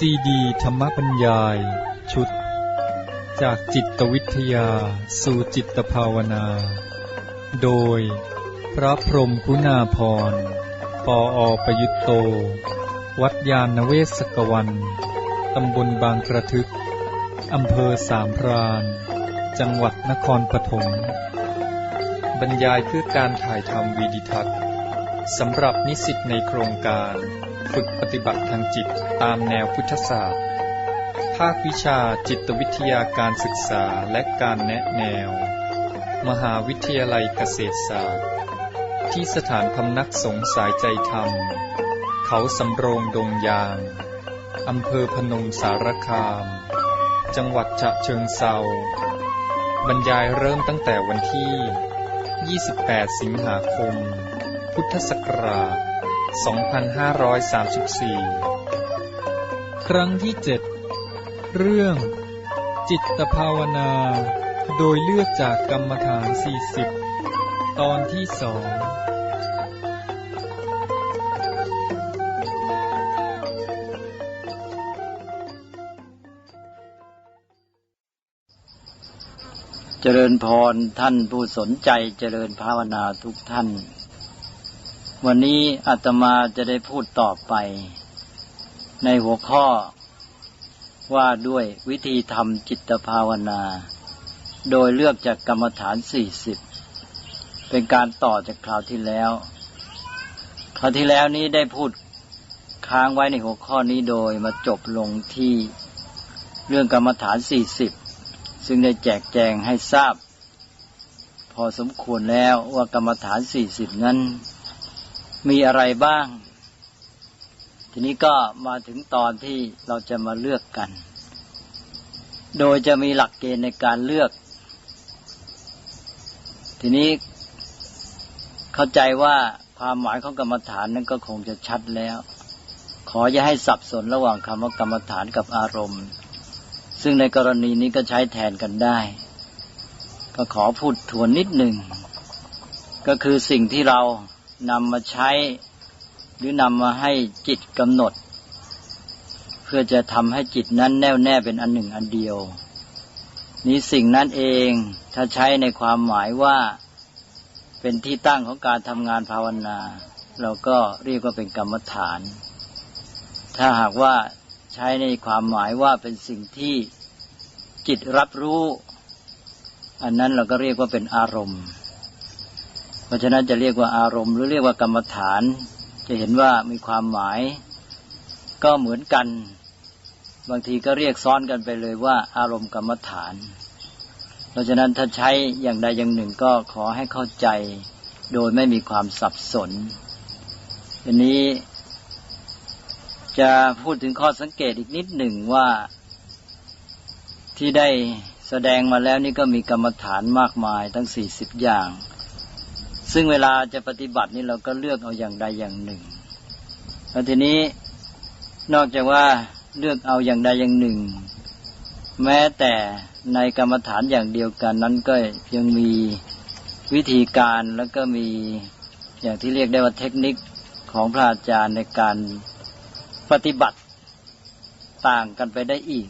ซีดีธรรมบรรยาย ชุด จากจิตวิทยา สู่จิตภาวนา โดย พระพรมกุณาพรปออประยุตโต วัดยาณเวศกวัน ตำบลบางกระทึก อำเภอสามพราน จังหวัดนครปฐมบรรยายเพื่อการถ่ายทำวีดิทัศน์สำหรับนิสิตในโครงการ ฝึกปฏิบัติทางจิตตามแนวพุทธศาสตร์ ภาควิชาจิตวิทยาการศึกษาและการแนะแนว มหาวิทยาลัยเกษตรศาสตร์ ที่สถานพำนักสงสายใจธรรม เขาสำโรงดงยาง อำเภอพนมสารคาม จังหวัดฉะเชิงเซาบรรยายเริ่มตั้งแต่วันที่ 28 สิงหาคม พุทธศักราช 2534 ครั้งที่ 7 เรื่อง จิตภาวนา โดยเลือกจากกรรมฐาน 40 ตอนที่สองเจริญพรท่านผู้สนใจเจริญภาวนาทุกท่าน วันนี้อาตมาจะได้พูดต่อไป ในหัวข้อ ว่าด้วยวิธีทำจิตภาวนา โดยเลือกจากกรรมฐานสี่สิบเป็นการต่อจากคราวที่แล้ว คราวที่แล้วนี้ได้พูดค้างไว้ในหัวข้อนี้โดยมาจบลงที่เรื่องกรรมฐานสี่สิบซึ่งได้แจกแจงให้ทราบ พอสมควรแล้วว่ากรรมฐานสี่สิบนั้น มีอะไรบ้าง ทีนี้ก็มาถึงตอนที่เราจะมาเลือกกัน โดยจะมีหลักเกณฑ์ในการเลือก ทีนี้เข้าใจว่าความหมายของกรรมฐานนั้นก็คงจะชัดแล้ว ขออย่าให้สับสนระหว่างคำว่ากรรมฐานกับอารมณ์ ซึ่งในกรณีนี้ก็ใช้แทนกันได้ ก็ขอพูดทวนนิดหนึ่ง ก็คือสิ่งที่เรา นำมาใช้ หรือนำมาให้จิตกำหนด เพื่อจะทำให้จิตนั้นแน่วแน่เป็นอันหนึ่งอันเดียว นี้สิ่งนั้นเองถ้าใช้ในความหมายว่าเป็นที่ตั้งของการทำงานภาวนา เราก็เรียกว่าเป็นกรรมฐาน ถ้าหากว่าใช้ในความหมายว่าเป็นสิ่งที่จิตรับรู้ อันนั้นเราก็เรียกว่าเป็นอารมณ์ เพราะฉะนั้นจะเรียกว่าอารมณ์ หรือเรียกว่ากรรมฐาน จะเห็นว่ามีความหมาย ก็เหมือนกัน บางทีก็เรียกซ้อนกันไปเลยว่า อารมณ์กรรมฐาน เพราะฉะนั้นถ้าใช้อย่างใดอย่างหนึ่งก็ขอให้เข้าใจโดยไม่มีความสับสนทีนี้จะพูดถึงข้อสังเกตอีกนิดหนึ่งว่าที่ได้แสดงมาแล้วนี่ก็มีกรรมฐานมากมาย ทั้งสี่สิบอย่าง ซึ่งเวลาจะปฏิบัตินี่เราก็เลือกเอาอย่างใดอย่างหนึ่งแล้วทีนี้นอกจากว่าเลือกเอาอย่างใดอย่างหนึ่ง แม้แต่ในกรรมฐานอย่างเดียวกันนั้นก็ยังมีวิธีการแล้วก็มีอย่างที่เรียกได้ว่าเทคนิคของพระอาจารย์ในการปฏิบัติต่างกันไปได้อีก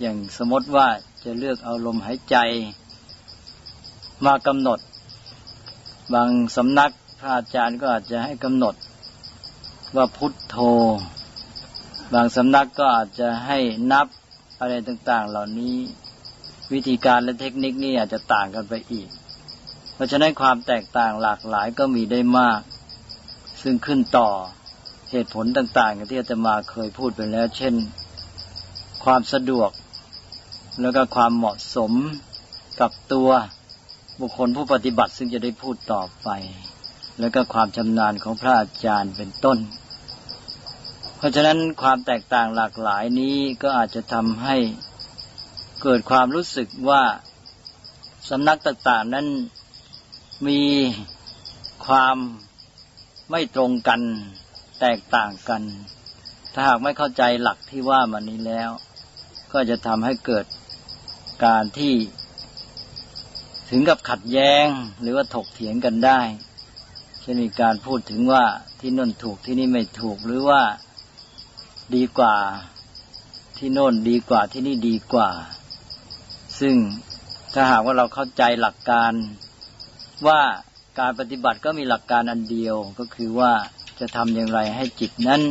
อย่างสมมติว่าจะเลือกเอาลมหายใจ มากำหนด บางสำนักพระอาจารย์ก็อาจจะให้กำหนดว่าพุทโธ บางสำนักก็อาจจะให้นับอะไรต่าง ๆ เหล่านี้วิธีการและเทคนิคนี่อาจจะต่างกันไปอีก เพราะฉะนั้นความแตกต่างหลากหลายก็มีได้มาก ซึ่งขึ้นต่อเหตุผลต่างๆที่อาตมาเคยพูดไปแล้ว เช่น ความสะดวก แล้วก็ความเหมาะสมกับตัว บุคคลผู้ปฏิบัติซึ่งจะได้พูดต่อไป แล้วก็ความชำนาญของพระอาจารย์เป็นต้น เพราะฉะนั้นความแตกต่างหลากหลายนี้ก็อาจจะทำให้เกิดความรู้สึกว่าสำนักต่างๆนั้นมีความไม่ตรงกันแตกต่างกัน ถ้าหากไม่เข้าใจหลักที่ว่ามานี้แล้ว ก็จะทำให้เกิดการที่ ถึงกับขัดแย้งหรือว่าถกเถียงกันได้ เช่นมีการพูดถึงว่าที่น่นถูกที่นี่ไม่ถูกหรือว่าดีกว่าที่โน่นดีกว่าที่นี่ดีกว่า ซึ่งถ้าหากว่าเราเข้าใจหลักการว่าการปฏิบัติก็มีหลักการอันเดียวก็คือว่าจะทำอย่างไรให้จิตนั้น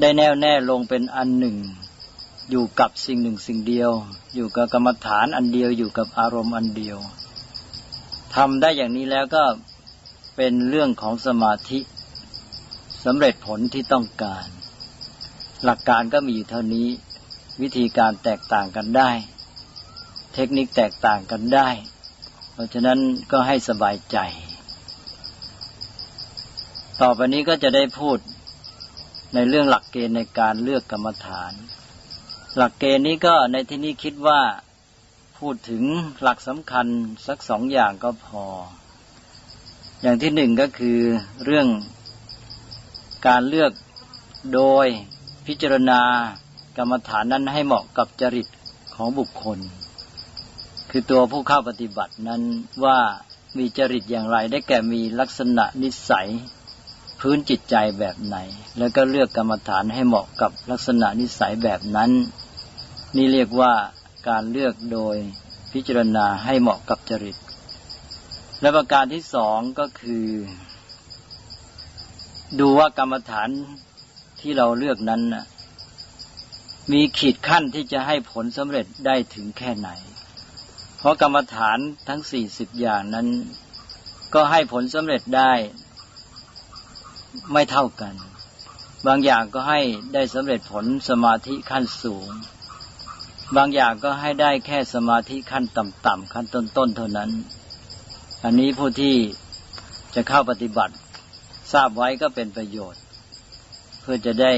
ได้แน่วแน่ลงเป็นอันหนึ่ง อยู่กับสิ่งหนึ่งสิ่งเดียว อยู่กับกรรมฐานอันเดียวอยู่กับอารมณ์อันเดียวทำได้อย่างนี้แล้วก็เป็นเรื่องของสมาธิสำเร็จผลที่ต้องการ หลักการก็มีอยู่เท่านี้ วิธีการแตกต่างกันได้ เทคนิคแตกต่างกันได้ เพราะฉะนั้นก็ให้สบายใจ ต่อไปนี้ก็จะได้พูดในเรื่องหลักเกณฑ์ในการเลือกกรรมฐาน หลักเกณฑ์นี้ก็ในที่นี้คิดว่าพูดถึงหลักสำคัญสักสองอย่างก็พอ อย่างที่หนึ่งก็คือเรื่องการเลือกโดยพิจารณากรรมฐานนั้นให้เหมาะกับจริตของบุคคล คือตัวผู้เข้าปฏิบัตินั้นว่ามีจริตอย่างไรได้แก่มีลักษณะนิสัยพื้นจิตใจแบบไหน แล้วก็เลือกกรรมฐานให้เหมาะกับลักษณะนิสัยแบบนั้น นี่เรียกว่าการเลือกโดยพิจารณาให้เหมาะกับจริต และประการที่สองก็คือ ดูว่ากรรมฐานที่เราเลือกนั้นนะมีขีดขั้นที่จะให้ผลสำเร็จได้ถึงแค่ไหน เพราะกรรมฐานทั้งสี่สิบอย่างนั้น ก็ให้ผลสำเร็จได้ไม่เท่ากัน บางอย่างก็ให้ได้สำเร็จผลสมาธิขั้นสูง บางอย่างก็ให้ได้แค่สมาธิขั้นต่ำๆขั้นต้นๆเท่านั้น อันนี้ผู้ที่จะเข้าปฏิบัติ ทราบไว้ก็เป็นประโยชน์ เพื่อจะได้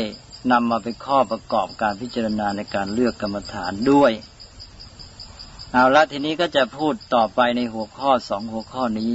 นำมาเป็นข้อประกอบการพิจารณาในการเลือกกรรมฐานด้วย เอาละทีนี้ก็จะพูดต่อไปในหัวข้อสองหัวข้อนี้